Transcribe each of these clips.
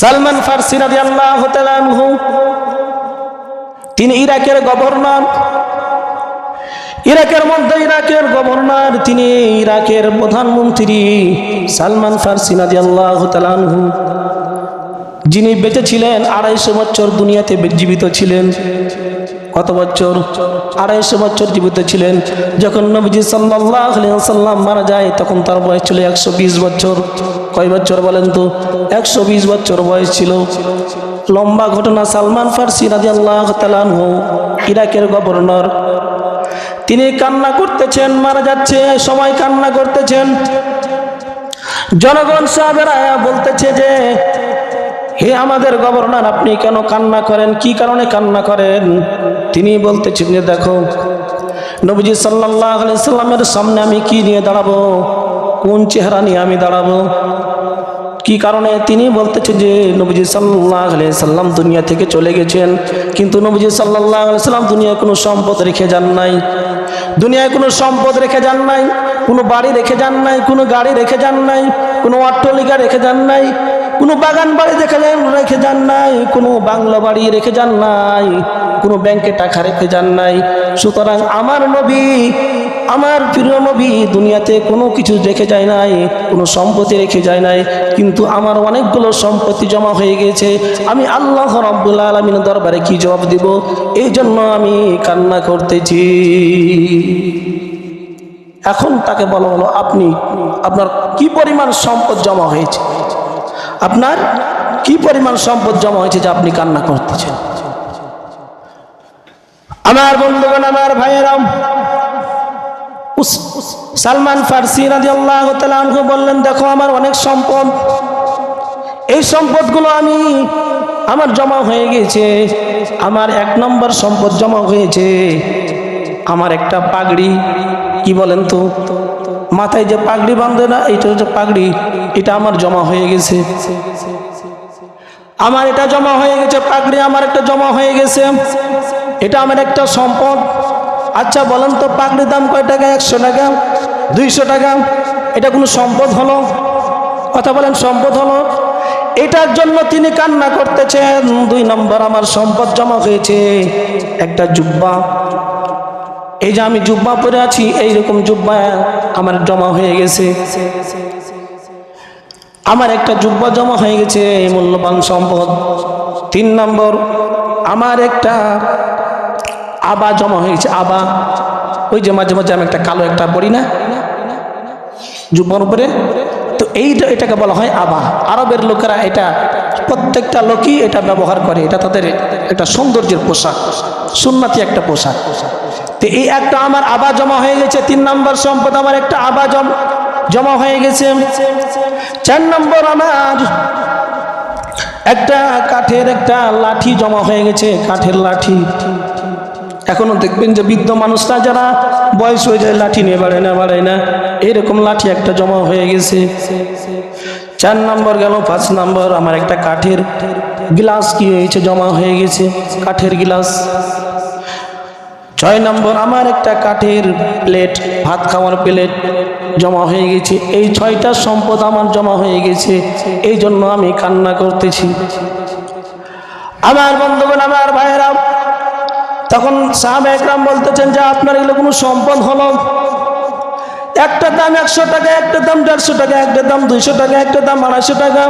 সালমান ফার্সি রাজি আল্লাহ তিনি ইরাকের গভর্নর। ইরাকের মধ্যে ইরাকের গভর্নর, তিনি ইরাকের প্রধানমন্ত্রী সালমান ফার্সি রাজি আল্লাহ যিনি বেঁচে ছিলেন, আড়াইশো বছর দুনিয়াতে জীবিত ছিলেন। কত বছর? আড়াইশো বছর জীবিত ছিলেন। যখন নবীজি সাল্লাহ সাল্লাম মারা যায়, তখন তার বয়স ছিল একশো বিশ বছর। কয় বছর বলেন তো? একশো বিশ বছর বয়স ছিল। লম্বা ঘটনা সালমান ফার্সি রাজি আল্লাহ তালানহু ইরাকের গভর্নর। তিনি কান্না করতেছেন, মারা যাচ্ছে সময় কান্না করতেছেন। জনগণ সাহেবেরা বলতেছে যে, হে আমাদের গভর্নর, আপনি কেন কান্না করেন? কি কারণে কান্না করেন? তিনি বলতেছেন যে, দেখো, নবীজি সাল্লাহ সাল্লামের সামনে আমি কি নিয়ে দাঁড়াবো? কোন চেহারা নিয়ে আমি দাঁড়াবো? কি কারণে? তিনি বলতেছেন যে, নবীজি সাল্লাহ আলি সাল্লাম দুনিয়া থেকে চলে গেছেন, কিন্তু নবীজি সাল্লাহ সাল্লাম দুনিয়ায় কোনো সম্পদ রেখে যান নাই। দুনিয়ায় কোনো সম্পদ রেখে যান নাই, কোনো বাড়ি রেখে যান নাই, কোনো গাড়ি রেখে যান নাই, কোনো অট্টলিকা রেখে যান নাই, কোনো বাগান বাড়ি দেখে রেখে যান নাই, কোনো বাংলা বাড়ি রেখে যান নাই, কোনো ব্যাংকে টাকা রেখে যান নাই। সুতরাং আমার নবী আমার প্রিয় নবী দুনিয়াতে কোনো কিছু রেখে যায় নাই, কোনো সম্পত্তি রেখে যায় নাই, কিন্তু আমার অনেকগুলো সম্পত্তি জমা হয়ে গেছে আমি আল্লাহ রব্বুল আলমিনের দরবারে কি জবাব দিব? এই জন্য আমি কান্না করতেছি। এখন তাকে বলা হলো আপনি, আপনার কি পরিমাণ সম্পদ জমা হয়েছে? আপনার কি পরিমাণ সম্পদ জমা হয়েছে যে আপনি কান্না করতেছেন? আমার বন্ধুগণ, আমার ভাইয়েরাম সালমান ফার্সি রাজি আল্লাহ বললেন, দেখো, আমার অনেক সম্পদ। এই সম্পদগুলো আমি, আমার জমা হয়ে গেছে আমার এক নম্বর সম্পদ জমা হয়েছে। আমার একটা পাগড়ি। কি বলেন তো? মাথায় যে পাগড়ি বাঁধে না, এইটা হচ্ছে পাগড়ি। এটা আমার জমা হয়ে গেছে। আমার এটা জমা হয়ে গেছে, পাগড়ি আমার একটা জমা হয়ে গেছে। এটা আমার একটা সম্পদ। আচ্ছা বলেন তো পাগড়ির দাম কয় টাকা? একশো টাকা? দুইশো টাকা? এটা কোনো সম্পদ হলো? কথা বলেন, সম্পদ হলো? এটার জন্য তিনি কান্না করতেছেন। দুই নম্বর, আমার সম্পদ জমা হয়েছে। একটা জুব্বা। এই যে আমি জুব্বা পরে আছি, এইরকম জুব্বা আমার জমা হয়ে গেছে। আমার একটা জুব্বা জমা হয়ে গেছে, এই মূল্যবান সম্পদ। তিন নম্বর, আমার একটা আবা জমা হয়েছে, আবা। ওই যে মাঝে মাঝে আমি একটা কালো একটা পড়ি না? জুব্বার উপরে? তো এইটা, এটাকে বলা হয় আবা। আরবের লোকেরা এটা, প্রত্যেকটা লোকই এটা ব্যবহার করে। এটা তাদের একটা সৌন্দর্যের পোশাক, সুন্নাতি একটা পোশাক। তো এই একটা আমার আবা জমা হয়ে গেছে, তিন নম্বর সম্পদ আমার একটা আবা জমা হয়ে গেছে। চার নম্বর আমার একটা কাঠের একটা লাঠি জমা হয়ে গেছে, কাঠের লাঠি। এখনও দেখবেন যে বৃদ্ধ মানুষরা যারা বয়স হয়ে যায়, লাঠি নিয়ে বাড়ায় না বাড়ায় না, এরকম লাঠি একটা জমা হয়ে গেছে। চার নম্বর গেল, পাঁচ নম্বর, আমার একটা কাঠের গ্লাস কি হয়েছে, জমা হয়ে গেছে, কাঠের গ্লাস। ছয় নম্বর, আমার একটা কাঠের প্লেট, ভাত খাওয়ার প্লেট জমা হয়ে গেছে। এই ছয়টা সম্পদ আমার জমা হয়ে গেছে, এই জন্য আমি কান্না করতেছি। আমার বন্ধুগণ, আমার ভাইয়েরা তখন সাহাব একরাম বলতেছেন যে, আপনার এগুলো কোনো সম্পদ হলো? একটা দাম একশো টাকা, একটা দাম দেড়শো টাকা, একটা দাম দুইশো টাকা, একটা দাম আড়াইশো টাকা।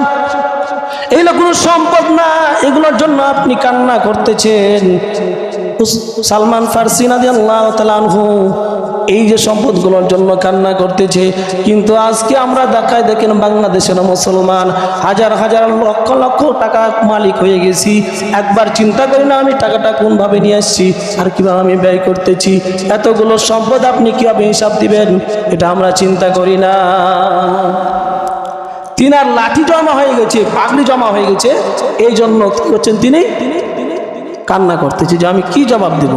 এগুলো কোনো সম্পদ না, এগুলোর জন্য আপনি কান্না করতেছেন। সালমান ফার্সি নাদি আল্লাহ তালানহু এই যে সম্পদগুলোর জন্য কান্না করতেছে, কিন্তু আজকে আমরা দেখায় দেখেন বাংলাদেশের মুসলমান, হাজার হাজার লক্ষ লক্ষ টাকা মালিক হয়ে গেছি। একবার চিন্তা করি না আমি টাকাটা কোনভাবে নিয়ে আসছি আর কীভাবে আমি ব্যয় করতেছি। এতগুলো সম্পদ আপনি কীভাবে হিসাব দিবেন? এটা আমরা চিন্তা করি না। তিনার লাঠি জমা হয়ে গেছে, পাগড়ি জমা হয়ে গেছে। এই জন্য কি করছেন তিনি? কান্না করতেছে যে আমি কি জবাব দেব?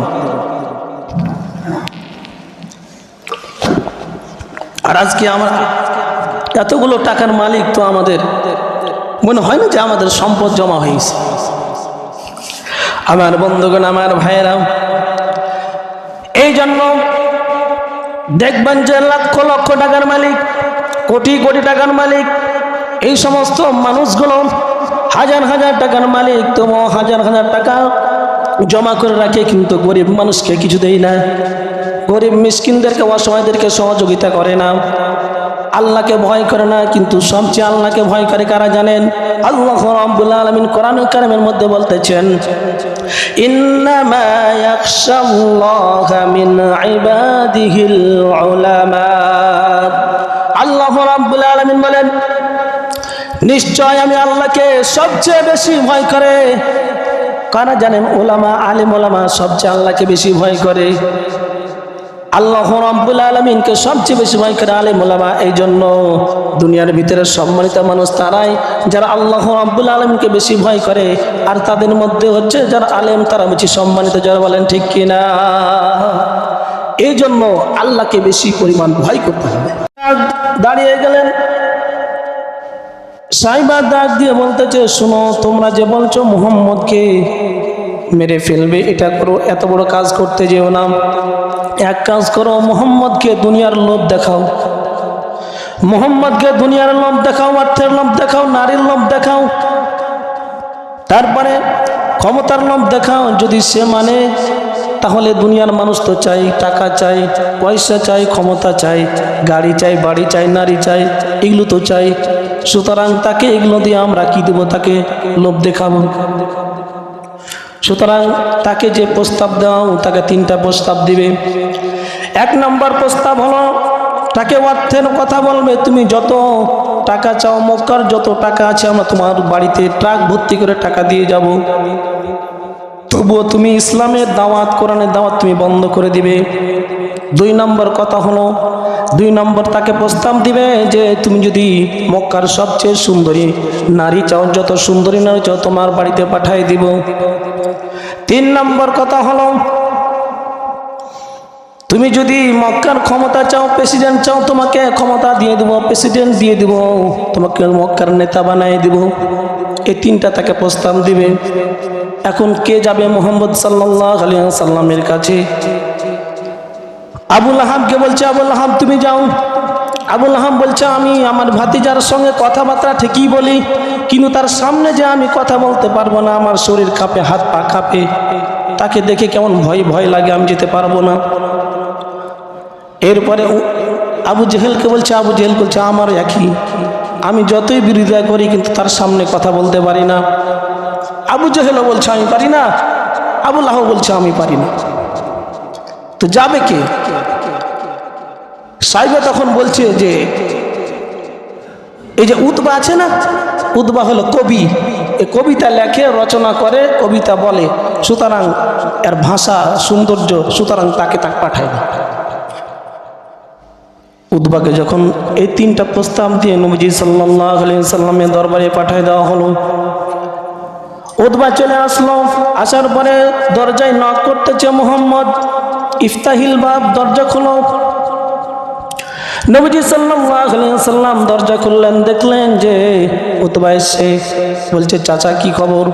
আর আজকে আমরা এতগুলো টাকার মালিক তো আমাদের, মনে হয় না যে আমাদের সম্পদ জমা হয়েছে। আমার বন্ধুগণ, আমার ভাইয়েরা এই জন্য দেখবেন যে লক্ষ লক্ষ টাকার মালিক, কোটি কোটি টাকার মালিক, এই সমস্ত মানুষগুলো হাজার হাজার টাকার মালিক তোমার হাজার হাজার টাকা জমা করে রাখে কিন্তু গরিব মানুষকে কিছু দেই না। গরিব মিসকিনদেরকে, অসহায়দেরকে সহযোগিতা করে না। আল্লাহকে ভয় করে না, কিন্তু সবচেয়ে আল্লাহকে ভয় করে কারা জানেন? আল্লাহ আলামিন কোরআন কারিমের মধ্যে বলতেছেন আল্লাহ রাব্বুল আলামিন বলেন, নিশ্চয় আমি আল্লাহকে সবচেয়ে বেশি ভয় করে কারা জানেন ওলামা আলিম ওলামা সবচেয়ে আল্লাহকে বেশি ভয় করে? আল্লাহ রব্বুল আলমিনকে সবচেয়ে বেশি ভয় করে আলিম ওলামা এই জন্য দুনিয়ার ভিতরে সম্মানিত মানুষ তারাই যারা আল্লাহ রব্বুল আলমিনকে বেশি ভয় করে, আর তাদের মধ্যে হচ্ছে যারা আলেম, তারা বেশি সম্মানিত। যারা বলেন, ঠিক কিনা এই জন্য আল্লাহকে বেশি পরিমাণ ভয় করতে হবে। দাঁড়িয়ে গেলেন সাইবার ডাক দিয়ে বলতেছে শোনো, তোমরা যে বলছো মুহাম্মদকে মেরে ফেলবে, এটা করো, এত বড় কাজ করতে যেও না। এক কাজ করো, মোহাম্মদকে দুনিয়ার লোভ দেখাও। মোহাম্মদকে দুনিয়ার লোভ দেখাও, অর্থের লোভ দেখাও, নারীর লোভ দেখাও। তারপরে ক্ষমতার লোভ দেখাও, যদি সে মানে তাহলে দুনিয়ার মানুষ তো চাই, টাকা চাই, পয়সা চাই, ক্ষমতা চাই, গাড়ি চাই, বাড়ি চাই, নারী চাই, এগুলো তো চাই। সুতরাং তাকে এগুলো দিয়ে আমরা কি দেবো? তাকে লোভ দেখাবো। সুতরাং তাকে যে প্রস্তাব দেওয়া তাকে তিনটা প্রস্তাব দিবে। এক নম্বর প্রস্তাব হলো, তাকে অর্থের কথা বলবে, তুমি যত টাকা চাও মক্কার, যত টাকা আছে, আমরা তোমার বাড়িতে ট্রাক ভর্তি করে টাকা দিয়ে যাব। তবুও তুমি ইসলামের দাওয়াত, কোরআনের দাওয়াত তুমি বন্ধ করে দিবে। দুই নম্বর কথা হলো, দুই নম্বর তাকে প্রস্তাব দিবে যে তুমি যদি মক্কার সবচেয়ে সুন্দরী নারী চাও, যত সুন্দরী নারী চাও তোমার বাড়িতে পাঠাই দিব। তিন নম্বর কথা হলো, তুমি যদি মক্কার ক্ষমতা চাও, প্রেসিডেন্ট চাও, তোমাকে ক্ষমতা দিয়ে দেবো, প্রেসিডেন্ট দিয়ে দিব, তোমাকে মক্কার নেতা বানিয়ে দিব। এই তিনটা তাকে প্রস্তাব দিবে। এখন কে যাবে মোহাম্মদ সাল্লাহ আলিয়া সাল্লামের কাছে? আবুল আহাবকে বলছে, আবুল আহাব, তুমি যাও। আবুল আহাব বলছে, আমি আমার ভাতিজার সঙ্গে কথাবার্তা ঠিকই বলি, কিন্তু তার সামনে যে আমি কথা বলতে পারব না, আমার শরীর কাঁপে, হাত পা কাঁপে। তাকে দেখে কেমন ভয় ভয় লাগে, আমি যেতে পারব না। এরপরে আবু জেহেলকে বলছে, আবু জেহেল বলছে আমার একই। আমি যতই বিরোধিতা করি, কিন্তু তার সামনে কথা বলতে পারি না। আবু জেহেলও বলছে, আমি পারি না। আবুল আহ বলছে, আমি পারি না। তো যাবে কে? সাইবা তখন বলছে যে, এই যে উতবা আছে না, উতবা হলো কবি। এ কবিতা লেখে, রচনা করে, কবিতা বলে। সুতরাং এর ভাষা সৌন্দর্য সুতরাং তাকে তাকে পাঠায় না। উদ্বাকে যখন এই তিনটা প্রস্তাব দিয়ে নবীজি সাল্লাহ সাল্লামের দরবারে পাঠিয়ে দেওয়া হলো উদ্বা চলে আসলো। আসার পরে দরজায় নক করতেছে মোহাম্মদ। ইফতাহিল বাব, দরজা খোলো। নবীজি সাল্লাম দরজা খুললেন, দেখলেন যে উতবা এসে বলছে, চাচা, কি খবর?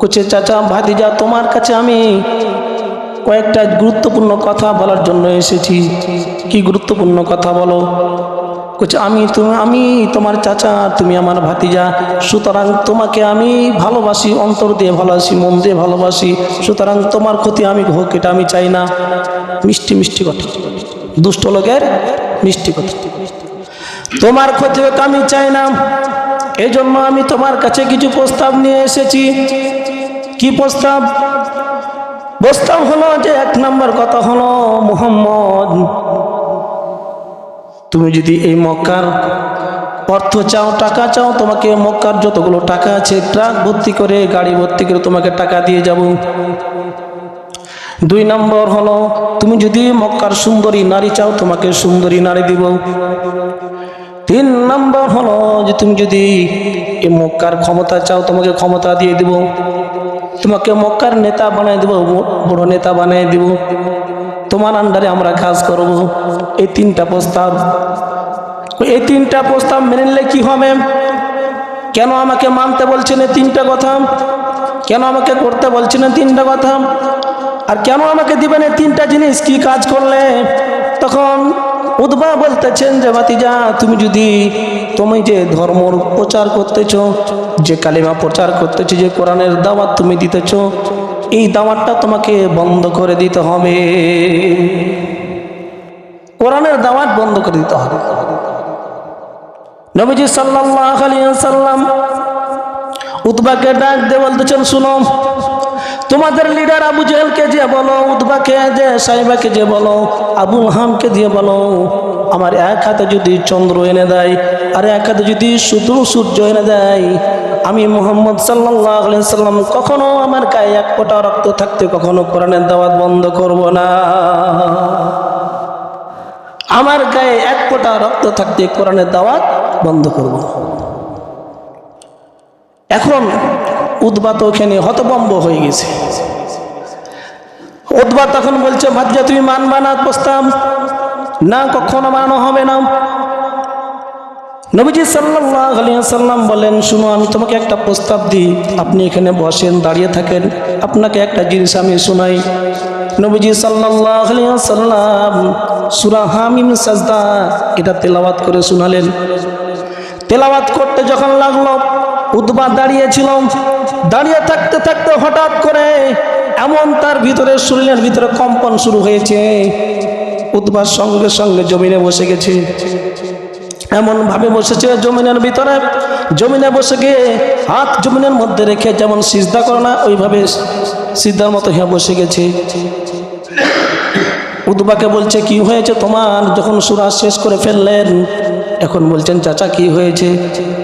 কুচে চাচা, ভাতিজা, তোমার কাছে আমি কয়েকটা গুরুত্বপূর্ণ কথা বলার জন্য এসেছি। কি গুরুত্বপূর্ণ কথা বলো? কুচ আমি তুমি আমি তোমার চাচা, তুমি আমার ভাতিজা। সুতরাং তোমাকে আমি ভালোবাসি, অন্তর দিয়ে ভালোবাসি, মন দিয়ে ভালোবাসি। সুতরাং তোমার ক্ষতি আমি হোক, এটা আমি চাই না। মিষ্টি মিষ্টি কথা। দুষ্ট লোকের মিষ্টি কথা। তোমার ক্ষতি হোক আমি চাই না। এই জন্য আমি তোমার কাছে কিছু প্রস্তাব নিয়ে এসেছি। কি প্রস্তাব? প্রস্তাব হলো যে, এক নম্বর কথা হলো, মোহাম্মদ, তুমি যদি এই মক্কার অর্থ চাও, টাকা চাও, তোমাকে মক্কার যতগুলো টাকা আছে, ট্রাক ভর্তি করে, গাড়ি ভর্তি করে তোমাকে টাকা দিয়ে যাব। দুই নম্বর হলো, তুমি যদি মক্কার সুন্দরী নারী চাও, তোমাকে সুন্দরী নারী দিব। তিন নম্বর হলো যে তুমি যদি এই মক্কার ক্ষমতা চাও, তোমাকে ক্ষমতা দিয়ে দিব। তোমাকে মক্কার নেতা বানাই দেব বড় নেতা বানাই দিব। তোমার আন্ডারে আমরা কাজ করব। এই তিনটা প্রস্তাব। এই তিনটা প্রস্তাব মেনে নিলে কি হবে? কেন আমাকে মানতে বলছেন এই তিনটা কথা? কেন আমাকে করতে বলছেন তিনটা কথা? আর কেন আমাকে দিবেন এই তিনটা জিনিস? কি কাজ করলে? তখন উদ্বা বলতেছেন যে বাতিজা তুমি যদি তুমি যে ধর্ম প্রচার করতেছ, যে কালিমা প্রচার করতেছ, যে কোরআনের দাওয়াত তুমি দিতেছ, এই দাওয়াতটা তোমাকে বন্ধ করে দিতে হবে। কোরআনের দাওয়াত বন্ধ করে দিতে হবে। নবীজি সাল্লাল্লাহু আলাইহি সাল্লাম উতবাকে ডাক দিয়ে বলতেছেন, শুনো তোমাদের লিডার আবু জেহেলকে যে বলো উদ্বাকে যে সাহেবাকে যে বলো আবুল হামকে দিয়ে বলো, আমার এক হাতে যদি চন্দ্র এনে দেয়, আর এক হাতে যদি শুধু সূর্য এনে দেয়, আমি মোহাম্মদ সাল্লাহ সাল্লাম কখনো আমার গায়ে এক ফোঁটা রক্ত থাকতে কখনো কোরআনের দাওয়াত বন্ধ করব না আমার গায়ে এক ফোঁটা রক্ত থাকতে কোরআনের দাওয়াত বন্ধ করব না। এখন উদ্বাত ওখানে হতবম্ব হয়ে গেছে। উদ্বাত তখন বলছে ভাজ্যা তুমি মানবা না, প্রস্তাব। না, কখনো মানানো হবে না। নবীজি সাল্লাল্লাহু আলাইহি সাল্লাম বলেন, শুনো, আমি তোমাকে একটা প্রস্তাব দিই। আপনি এখানে বসেন, দাঁড়িয়ে থাকেন। আপনাকে একটা জিনিস আমি শোনাই। নবীজি সাল্লাল্লাহু আলাইহি সাল্লাম সূরা হামিম সাজদা, এটা তেলাওয়াত করে শোনালেন। তেলাওয়াত করতে যখন লাগল উদ্বা দাঁড়িয়েছিল দাঁড়িয়ে থাকতে থাকতে হঠাৎ করে এমন তার ভিতরে শরীরের ভিতরে কম্পন শুরু হয়েছে। উদ্বার সঙ্গে সঙ্গে জমিনে বসে গেছে। এমন ভাবে বসেছে জমিনের ভিতরে। জমিনে বসে গিয়ে হাত জমিনের মধ্যে রেখে যেমন সিজদা করে না, ওইভাবে সিদ্ধার মতো হ্যাঁ বসে গেছে। উদ্বাকে বলছে, কি হয়েছে তোমার? যখন সুরা শেষ করে ফেললেন, এখন বলছেন, চাচা, কি হয়েছে?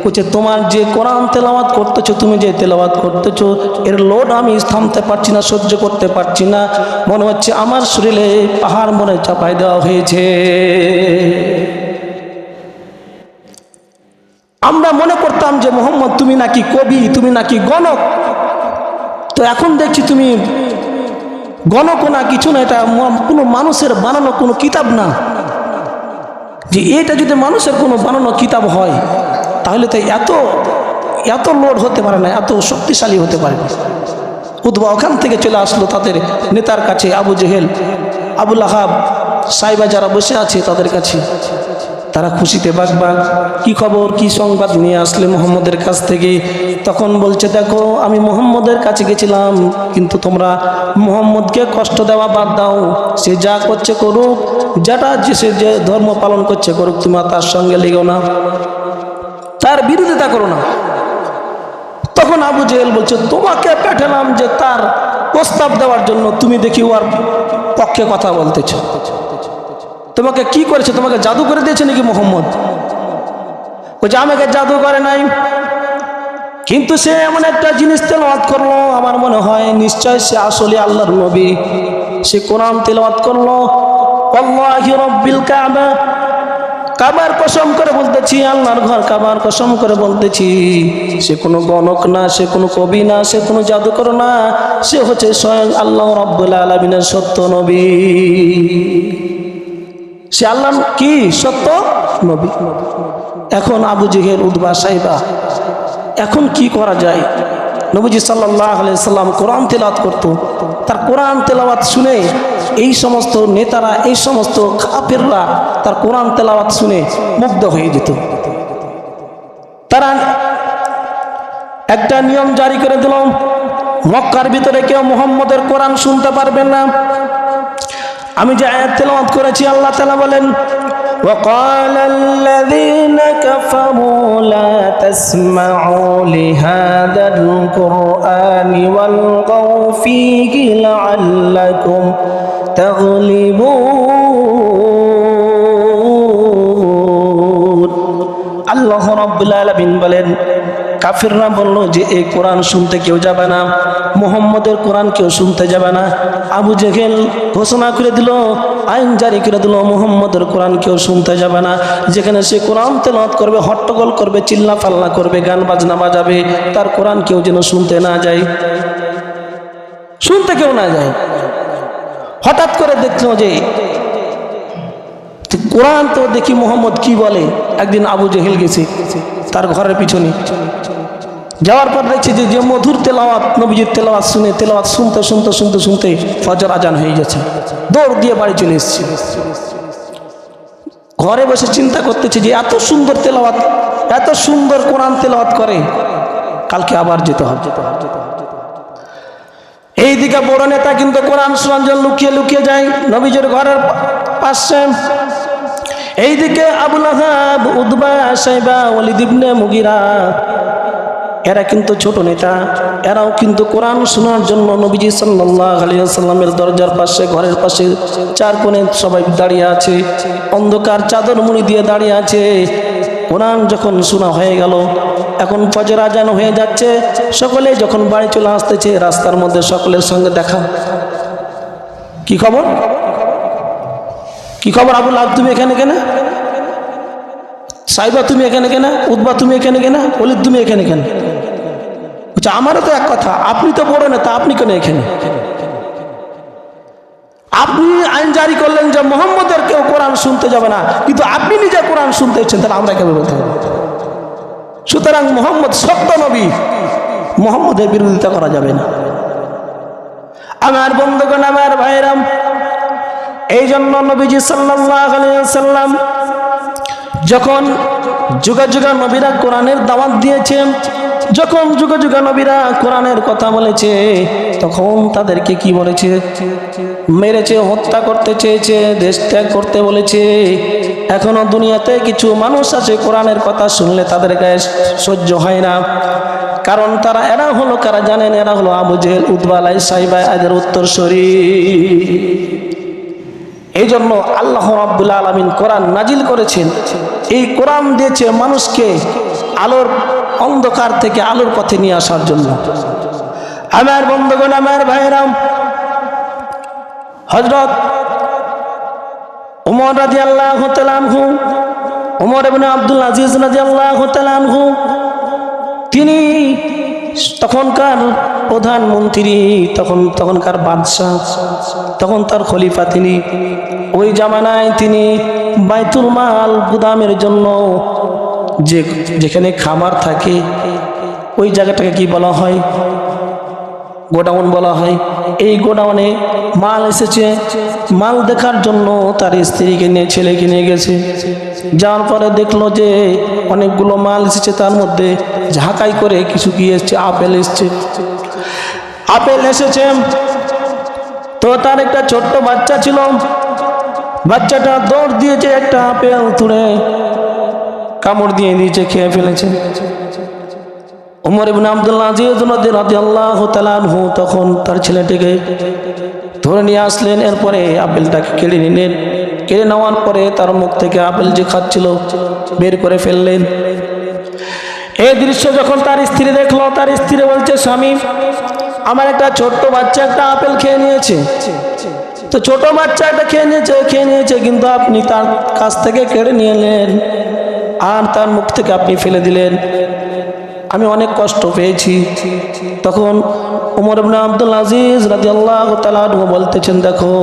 বলছে, তোমার যে কোরআন তেলাওয়াত করতেছো, তুমি যে তেলাওয়াত করতেছো, এর লোড আমি থামতে পারছি না, সহ্য করতে পারছি না। মনে হচ্ছে আমার শরীরে পাহাড় মনে চাপাই দেওয়া হয়েছে। আমরা মনে করতাম যে, মোহাম্মদ, তুমি নাকি কবি, তুমি নাকি গণক। তো এখন দেখছি তুমি গণক না কিছু না, এটা কোনো মানুষের বানানো কোনো কিতাব না। যে এটা যদি মানুষের কোনো বানানো কিতাব হয়, তাহলে তো এত এত লোড হতে পারে না, এত শক্তিশালী হতে পারে না। উদ্বা ওখান থেকে চলে আসলো তাদের নেতার কাছে আবু জেহেল, আবুল আহাব, সাইবা যারা বসে আছে তাদের কাছে। তারা খুশিতে বাগ বাগ কি খবর, কি সংবাদ নিয়ে আসলে মোহাম্মদের কাছ থেকে? তখন বলছে, দেখো, আমি মোহাম্মদের কাছে গেছিলাম, কিন্তু তোমরা মোহাম্মদকে কষ্ট দেওয়া বাদ দাও। সে যা করছে করুক, যেটা যে সে যে ধর্ম পালন করছে করুক, তোমরা তার সঙ্গে লেগো না। তার বিরোধিতা করো না। তখন আবু জেহেল বলছে, তোমাকে পাঠালাম যে তার প্রস্তাব দেওয়ার জন্য তুমি দেখি ওর পক্ষে কথা বলতেছ। তোমাকে কি করেছে? তোমাকে জাদু করে দিয়েছে নাকি মোহাম্মদ? বলছে, আমাকে জাদু করে নাই। কিন্তু সে এমন একটা জিনিস তেলাওয়াত করল, আমার মনে হয় নিশ্চয় সে আসলে আল্লাহর নবী। সে কোরআন তেলাওয়াত করল কাবার কসম করে বলতেছি, আল্লাহর ঘর কাবার কসম করে বলতেছি, সে কোনো গণক না, সে কোনো কবি না, সে কোনো জাদুকর না, সে হচ্ছে স্বয়ং আল্লাহ রব্বুল আলমিনের সত্য নবী। সে আল্লাহ কি? সত্য? নবী। এখন আবু জেহেল উদ্বা সাহেবা এখন কি করা যায়? নবীজি সাল্লাহ সাল্লাম কোরআন তেলাওয়াত করতো। তার কোরআন তেলাওয়াত শুনে এই সমস্ত নেতারা, এই সমস্ত কাফেররা তার কোরআন তেলাওয়াত শুনে মুগ্ধ হয়ে যেত। তারা একটা নিয়ম জারি করে দিল, মক্কার ভিতরে কেউ মোহাম্মদের কোরআন শুনতে পারবেন না। আমি যে আয়াত তেলাওয়াত করেছি আল্লাহ তাআলা বলেন وقال الذين كفروا لا تسمعوا لهذا القرآن والغوا فيه لعلكم تغلبون আল্লাহ রাব্বুল আলামিন বলেন কাফিররা বলল যে, এই কোরআন শুনতে কেউ যাবে না। মোহাম্মদের কোরআন কেউ শুনতে যাবে না। আবু জেহেল ঘোষণা করে দিল, আইন জারি করে দিল, মোহাম্মদের কোরআন কেউ শুনতে যাবে না। যেখানে সে কোরআন তেলাওয়াত করবে, হট্টগোল করবে চিল্লা পাল্লা করবে, গান বাজনা বাজাবে, তার কোরআন কেউ যেন শুনতে না যায়। শুনতে কেউ না যায়। হঠাৎ করে দেখল যে কোরআন তো দেখি মোহাম্মদ কি বলে? একদিন আবু জেহেল গেছে, তার ঘরের পিছনে। যাওয়ার পর দেখছি যে যে মধুর তেলাওয়াত, নবীজির তেলাওয়াত শুনে, তেলাওয়াত শুনতে শুনতে শুনতে শুনতে ফজর আজান হয়ে গেছে। দৌড় দিয়ে বাড়ি চলে এসেছে। ঘরে বসে চিন্তা করতেছে যে, এত সুন্দর তেলাওয়াত, এত সুন্দর কোরআন তেলাওয়াত করে। কালকে আবার যেতে হবে। যেতে হবে যেতে হবে এইদিকে বড় নেতা কিন্তু কোরআন সুরঞ্জন লুকিয়ে লুকিয়ে যায়। নবীজের ঘরের পাশে এইদিকে আবুল আহাব, উদ্বা সাইবা ওলিদ ইবনে মুগিরা, এরা কিন্তু ছোট নেতা। এরাও কিন্তু কোরআন শোনার জন্য নবীজি সাল্লাহ আলিয়াল্লামের দরজার পাশে, ঘরের পাশে চার কোণে সবাই দাঁড়িয়ে আছে। অন্ধকার চাদর মুড়ি দিয়ে দাঁড়িয়ে আছে। কোরআন যখন শোনা হয়ে গেল, এখন ফজর আজান হয়ে যাচ্ছে। সকলে যখন বাড়ি চলে আসতেছে, রাস্তার মধ্যে সকলের সঙ্গে দেখা। কি খবর? কি খবর আবুল আব তুমি এখানে কেন? সাইবা তুমি এখানে কেন? উদ্বা তুমি এখানে কেন? অলিদ তুমি এখানে কেন? বলছে আমারও তো এক কথা, আপনি তো বড় নেতা, আপনি কেন এখানে? আপনি আইন জারি করলেন যে মোহাম্মদের কেউ কোরআন শুনতে যাবে না, কিন্তু আপনি নিজে কোরআন শুনতে ইচ্ছেন তাহলে আমরা কেন বলতে হবে সুতরাং মোহাম্মদ সত্য নবী, মোহাম্মদের বিরোধিতা করা যাবে না। আমার বন্ধুগণ, আমার ভাইরাম এই জন্য নবীজি সাল্লাম যখন যুগা যুগা নবীরা কোরআনের দাওয়াত দিয়েছে যখন যুগে যুগে নবীরা কোরআনের কথা বলেছে, তখন তাদেরকে কি বলেছে? মেরেছে, হত্যা করতে চেয়েছে, দেশ ত্যাগ করতে বলেছে। এখনও দুনিয়াতে কিছু মানুষ আছে কোরআনের কথা শুনলে তাদের গায়ে সহ্য হয় না। কারণ তারা, এরা হলো কারা জানেন? এরা হলো আবু জেহেল উদ্বালাই সাইবাই এদের উত্তরসূরি। এই জন্য আল্লাহ রাব্বুল আলমিন কোরআন নাজিল করেছেন। এই কোরআন দিয়েছে মানুষকে আলোর অন্ধকার থেকে আলোর পথে নিয়ে আসার জন্য। আমার বন্ধুগণ, আমার ভাইরাম হজরত উমর রাজি আল্লাহ তালানহু উমর এবং আব্দুল আজিজ রাজি আল্লাহ তালানহু তিনি তখনকার প্রধানমন্ত্রী, তখন তখনকার বাদশাহ, তখন তার খলিফা তিনি। ওই জামানায় তিনি বাইতুল মাল গুদামের জন্য যে, যেখানে খাবার থাকে, ওই জায়গাটাকে কি বলা হয়? গোডাউন বলা হয়। এই গোডাউনে মাল এসেছে। মাল দেখার জন্য তার স্ত্রীকে নিয়ে, ছেলেকে নিয়ে গেছে। যাওয়ার পরে দেখল যে অনেকগুলো মাল এসেছে তার মধ্যে, ঝাঁকাই করে কিছু কি এসছে, আপেল এসছে। আপেল এসেছে। তো তার একটা ছোট্ট বাচ্চা ছিল। বাচ্চাটা দৌড় দিয়েছে একটা আপেল তুলে, কামড় দিয়ে দিয়েছে খেয়ে ফেলেছে। উমর ইবনে আব্দুল্লাহ আনহু তখন তার ছেলেটিকে ধরে নিয়ে আসলেন, এরপরে আপেলটাকে কেড়ে নিলেন। কেড়ে নেওয়ার পরে তার মুখ থেকে আপেল যে খাচ্ছিল, বের করে ফেললেন। এই দৃশ্য যখন তার স্ত্রী দেখল, তার স্ত্রী বলছে, স্বামী, আমার একটা ছোট্ট বাচ্চা একটা আপেল খেয়ে নিয়েছে। তো ছোট বাচ্চা একটা খেয়ে নিয়েছে খেয়ে নিয়েছে, কিন্তু আপনি তার কাছ থেকে কেড়ে নিয়ে এলেন আর তার মুখ থেকে আপনি ফেলে দিলেন। আমি অনেক কষ্ট পেয়েছি। তখন উমর আব্দুল আজিজ রাদিয়াল্লাহু তাআলা আনহু বলতেছেন, দেখো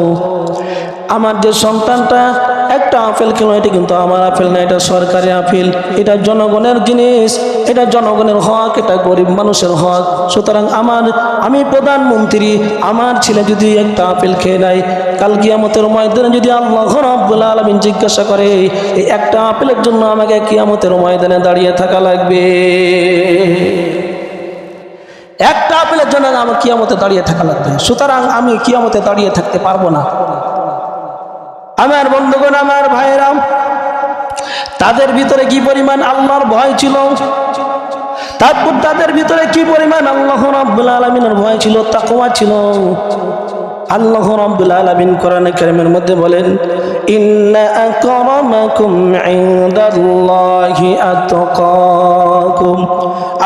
আমার যে সন্তানটা, একটা আপেল খেলো, এটা কিন্তু আমার আপেল না, এটা সরকারি আপেল। এটা জনগণের জিনিস, এটা জনগণের হক, এটা গরিব মানুষের হক। সুতরাং আমার, আমি প্রধানমন্ত্রী, আমার ছেলে যদি একটা আপেল খেয়ে নেয়, কাল কিয়ামতের ময়দানে যদি আল্লাহ রাব্বুল আলামিন জিজ্ঞাসা করে, এই একটা আপেলের জন্য আমাকে কিয়ামতের ময়দানে দাঁড়িয়ে থাকা লাগবে? একটা আপেলের জন্য আমার কিয়ামতে দাঁড়িয়ে থাকা লাগবে। সুতরাং আমি কিয়ামতে দাঁড়িয়ে থাকতে পারব না আমার বন্ধুগণ আমার ভাইয়েরাম তাদের ভিতরে কি পরিমাণ আল্লাহর ভয় ছিল? তারপর তাদের ভিতরে কি পরিমাণ আল্লাহ রাব্বুল আলামিনের ভয় ছিল, তাকওয়া ছিল? আল্লাহ রাব্বুল আলামিন কোরআনে কারীমের মধ্যে বলেন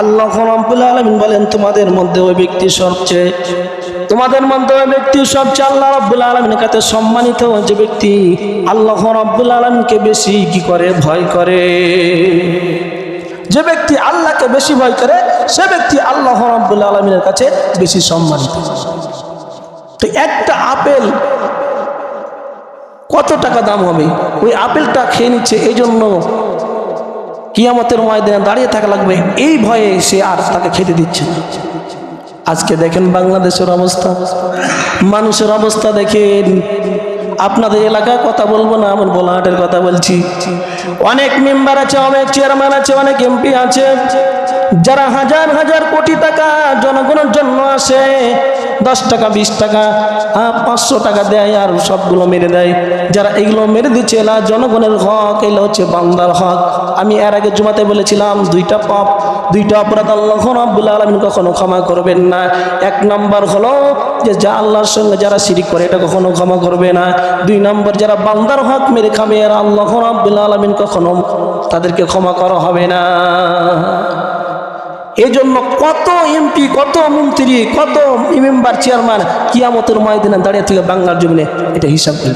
আল্লাহ রাব্বুল আলামিন বলেন, তোমাদের মধ্যে ওই ব্যক্তি সবচেয়ে তোমাদের মধ্যে ওই ব্যক্তি সবচেয়ে আল্লাহ রাব্বুল আলামিনের কাছে সম্মানিত যে ব্যক্তি আল্লাহ রাব্বুল আলামিনকে বেশি কি করে? ভয় করে। যে ব্যক্তি আল্লাহকে বেশি ভয় করে, সে ব্যক্তি আল্লাহ রাব্বুল আলামিনের কাছে বেশি সম্মানিত। তো একটা আপেল, কত টাকা দাম হবে? ওই আপেলটা খেয়ে নিচ্ছে এই জন্য কিয়ামতের ময়দানে দাঁড়িয়ে থাকা লাগবে। এই ভয়ে সে আর তাকে খেতে দিচ্ছে আজকে দেখেন বাংলাদেশের অবস্থা। মানুষের অবস্থা দেখেন। আপনাদের এলাকায় কথা বলব না, আমার বোলাহাটের কথা বলছি। অনেক মেম্বার আছে, অনেক চেয়ারম্যান আছে, অনেক এমপি আছে। যারা হাজার হাজার কোটি টাকা জনগণের জন্য আসে, দশ টাকা, বিশ টাকা পাঁচশো টাকা দেয় আর সবগুলো মেরে দেয়। যারা এগুলো মেরে দিচ্ছে এলা জনগণের হক, এগুলো হচ্ছে বান্দার হক। আমি এর আগে জুমাতে বলেছিলাম, দুইটা পাপ, দুইটা অপরাধ আল্লাহ রাব্বুল আলামিন কখনো ক্ষমা করবেন না। এক নম্বর হলো যে, যা আল্লাহর সঙ্গে যারা শিরিক করে, এটা কখনো ক্ষমা করবে না। দুই নম্বর, যারা বান্দার হক মেরে খাবে, এরা আল্লাহ রাব্বুল আলামিন কখনো তাদেরকে ক্ষমা করা হবে না। এই জন্য কত এমপি, কত মন্ত্রী, কত মেম্বার, চেয়ারম্যান কিয়ামতের ময়দানে দাঁড়িয়ে থেকে বাংলার জমিনে এটা হিসাব করে